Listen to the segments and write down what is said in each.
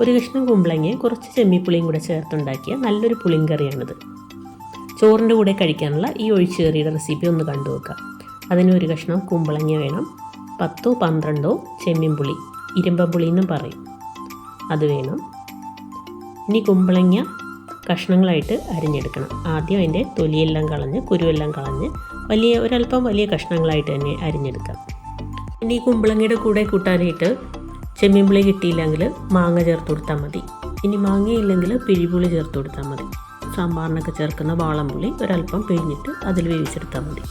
ഒരു കഷ്ണം കുമ്പളങ്ങയും കുറച്ച് ചെമ്മിപ്പുളിയും കൂടെ ചേർത്തുണ്ടാക്കിയ നല്ലൊരു പുളിങ്കറിയാണിത്. ചോറിന്റെ കൂടെ കഴിക്കാനുള്ള ഈ ഒഴിച്ചുകറിയുടെ റെസിപ്പി ഒന്ന് കണ്ടു നോക്കാം. അതിന് ഒരു കഷ്ണം കുമ്പളങ്ങ വേണം പത്തോ പന്ത്രണ്ടോ ചെമ്മീൻപുളി ഇരുമ്പമ്പുളി എന്നും പറയും. അത് വേണം. ഇനി കുമ്പളങ്ങ കഷ്ണങ്ങളായിട്ട് അരിഞ്ഞെടുക്കണം. ആദ്യം അതിന്റെ തൊലിയെല്ലാം കളഞ്ഞ് കുരുവെല്ലാം കളഞ്ഞ് വലിയ ഒരല്പം വലിയ കഷ്ണങ്ങളായിട്ട് തന്നെ അരിഞ്ഞെടുക്കാം. ഇനി കുമ്പളങ്ങയുടെ കൂടെ കൂട്ടാനായിട്ട് ചെമ്മീൻപുളി കിട്ടിയില്ലെങ്കിൽ മാങ്ങ ചേർത്ത് കൊടുത്താൽ മതി. ഇനി മാങ്ങയില്ലെങ്കിൽ പിഴിപുളി ചേർത്ത് കൊടുത്താൽ മതി. സാമ്പാറിനൊക്കെ ചേർക്കുന്ന വാളംപുളി ഒരല്പം പിഴിഞ്ഞിട്ട് അതിൽ വേവിച്ചെടുത്താൽ മതി.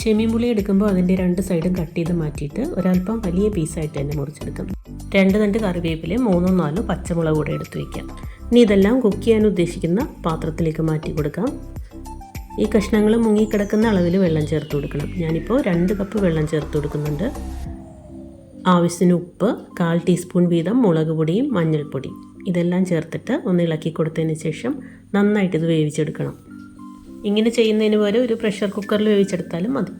ചെമ്മീൻ പുളി എടുക്കുമ്പോൾ അതിന്റെ രണ്ട് സൈഡും കട്ട് ചെയ്ത് മാറ്റിയിട്ട് ഒരല്പം വലിയ പീസായിട്ട് തന്നെ മുറിച്ചെടുക്കാം. രണ്ട് തണ്ട് കറിവേപ്പില മൂന്നോ നാലോ പച്ചമുളക് കൂടെ എടുത്ത് വയ്ക്കാം. ഇനി ഇതെല്ലാം കുക്ക് ചെയ്യാൻ ഉദ്ദേശിക്കുന്ന പാത്രത്തിലേക്ക് മാറ്റി കൊടുക്കാം. ഈ കഷ്ണങ്ങൾ മുങ്ങിക്കിടക്കുന്ന അളവിൽ വെള്ളം ചേർത്ത് കൊടുക്കണം. ഞാനിപ്പോൾ രണ്ട് കപ്പ് വെള്ളം ചേർത്ത് കൊടുക്കുന്നുണ്ട്. ആവശ്യത്തിന് ഉപ്പ് കാൽ ടീസ്പൂൺ വീതം മുളക് പൊടിയും മഞ്ഞൾപ്പൊടിയും ഇതെല്ലാം ചേർത്തിട്ട് ഒന്ന് ഇളക്കി കൊടുത്തതിന് ശേഷം നന്നായിട്ട് ഇത് വേവിച്ചെടുക്കണം. ഇങ്ങനെ ചെയ്യുന്നതിന് പോലെ ഒരു പ്രഷർ കുക്കറിൽ വേവിച്ചെടുത്താലും മതി.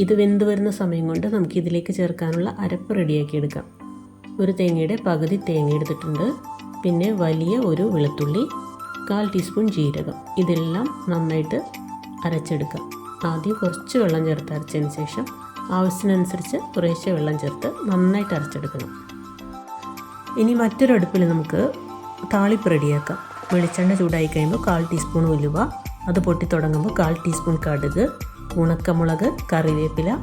ഇത് വെന്ത് വരുന്ന സമയം കൊണ്ട് നമുക്ക് ഇതിലേക്ക് ചേർക്കാനുള്ള അരപ്പ് റെഡിയാക്കി എടുക്കാം. ഒരു തേങ്ങയുടെ പകുതി തേങ്ങ എടുത്തിട്ടുണ്ട്. പിന്നെ വലിയ ഒരു വെളുത്തുള്ളി കാൽ ടീസ്പൂൺ ജീരകം. ഇതെല്ലാം നന്നായിട്ട് അരച്ചെടുക്കാം. ആദ്യം കുറച്ച് വെള്ളം ചേർത്ത് അരച്ചതിന് ശേഷം ആവശ്യത്തിനനുസരിച്ച് കുറേശ്ശെ വെള്ളം ചേർത്ത് നന്നായിട്ട് അരച്ചെടുക്കണം. ഇനി മറ്റൊരു അടുപ്പിൽ നമുക്ക് താളിപ്പ് റെഡിയാക്കാം. വെളിച്ചെണ്ണ ചൂടായി കഴിയുമ്പോൾ കാൽ ടീസ്പൂൺ ഉലുവ അത് പൊട്ടി തുടങ്ങുമ്പോൾ കാൽ ടീസ്പൂൺ കടുക് ഉണക്കമുളക് കറിവേപ്പില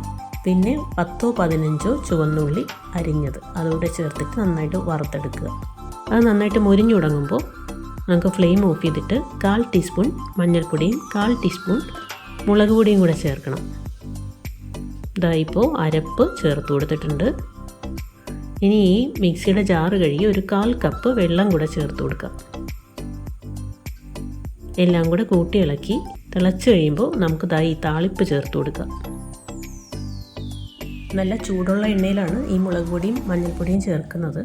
പിന്നെ പത്തോ പതിനഞ്ചോ ചുവന്നുള്ളി അരിഞ്ഞത്. അതുകൂടെ ചേർത്തിട്ട് നന്നായിട്ട് വറുത്തെടുക്കുക. അത് നന്നായിട്ട് മുരിഞ്ഞു തുടങ്ങുമ്പോൾ നമുക്ക് ഫ്ലെയിം ഓഫ് ചെയ്തിട്ട് കാൽ ടീസ്പൂൺ മഞ്ഞൾപ്പൊടിയും കാൽ ടീസ്പൂൺ മുളക് പൊടിയും കൂടെ ചേർക്കണം. ഇതാ ഇപ്പോൾ അരപ്പ് ചേർത്ത് കൊടുത്തിട്ടുണ്ട്. ഇനി ഈ മിക്സിയുടെ ജാറ് കഴുകി ഒരു കാൽ കപ്പ് വെള്ളം കൂടെ ചേർത്ത് കൊടുക്കാം. എല്ലാം കൂടെ കൂട്ടി ഇളക്കി തിളച്ച് കഴിയുമ്പോൾ നമുക്ക് ദാ ഈ താളിപ്പ് ചേർത്ത് കൊടുക്കാം. നല്ല ചൂടുള്ള എണ്ണയിലാണ് ഈ മുളക് പൊടിയും മഞ്ഞൾപ്പൊടിയും ചേർക്കുന്നത്.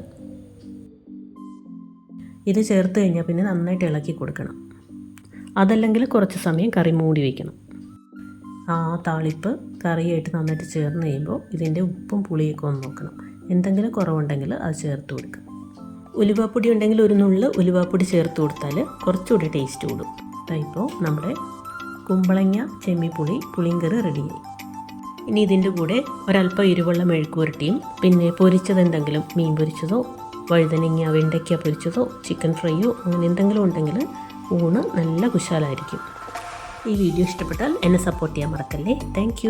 ഇത് ചേർത്ത് കഴിഞ്ഞാൽ പിന്നെ നന്നായിട്ട് ഇളക്കി കൊടുക്കണം. അതല്ലെങ്കിൽ കുറച്ച് സമയം കറി മൂടി വയ്ക്കണം ആ താളിപ്പ് കറിയായിട്ട് നന്നായിട്ട് ചേർന്ന് കഴിയുമ്പോൾ ഇതിന്റെ ഉപ്പും പുളിയൊക്കെ ഒന്ന് നോക്കണം. എന്തെങ്കിലും കുറവുണ്ടെങ്കിൽ അത് ചേർത്ത് കൊടുക്കുക. ഉലുവാപ്പൊടി ഉണ്ടെങ്കിൽ ഒരു നുള്ള് ഉലുവാപ്പൊടി ചേർത്ത് കൊടുത്താൽ കുറച്ചുകൂടി ടേസ്റ്റ് കൂടും. ഇപ്പോൾ നമ്മുടെ കുമ്പളങ്ങ ചെമ്മിപ്പുളി പുളിങ്കറി റെഡിയായി ഇനി ഇതിന്റെ കൂടെ ഒരല്പം ഇരുവെള്ള മെഴുക്കുവരട്ടിയും പിന്നെ പൊരിച്ചത് എന്തെങ്കിലും മീൻ പൊരിച്ചതോ വഴുതനങ്ങ വെണ്ടയ്ക്ക പൊരിച്ചതോ ചിക്കൻ ഫ്രൈയോ അങ്ങനെ എന്തെങ്കിലും ഉണ്ടെങ്കിൽ ഊണ് നല്ല കുശാലായിരിക്കും. ഈ വീഡിയോ ഇഷ്ടപ്പെട്ടാൽ എന്നെ സപ്പോർട്ട് ചെയ്യാൻ മറക്കല്ലേ? താങ്ക്